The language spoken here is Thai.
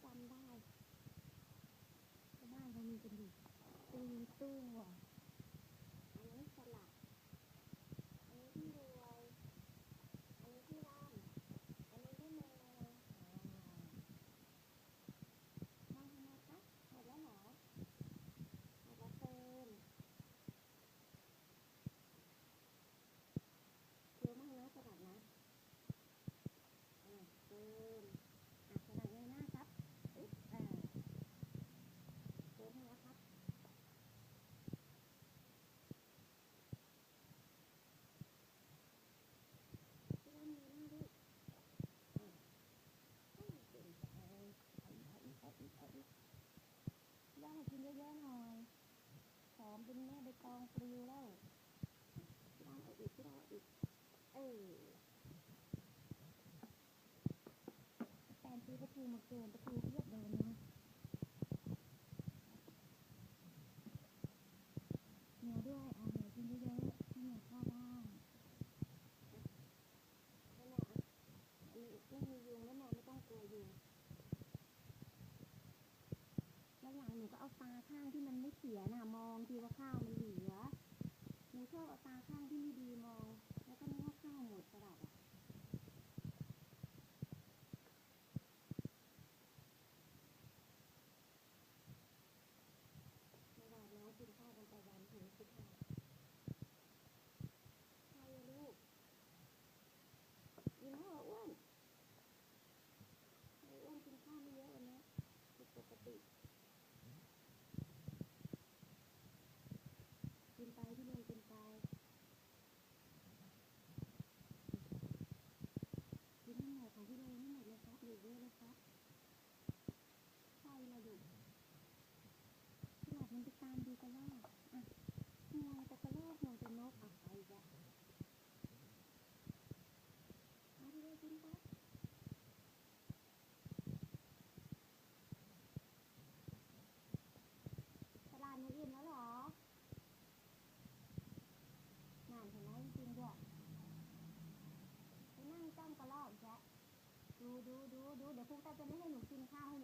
长大。 บุนแม่ใบตองปลิวแล้วพี่าวอีกพี่ดาวอาอีก เออแฟนซื้อประตูมาเกินประตู เอาตาข้างที่มันไม่เสียน่ะ มองดีว่าข้าวมันเหลือ ดูดูดูดูเดี๋ยวครูตาจะไม่ให้หนูกินข้าวให้หนู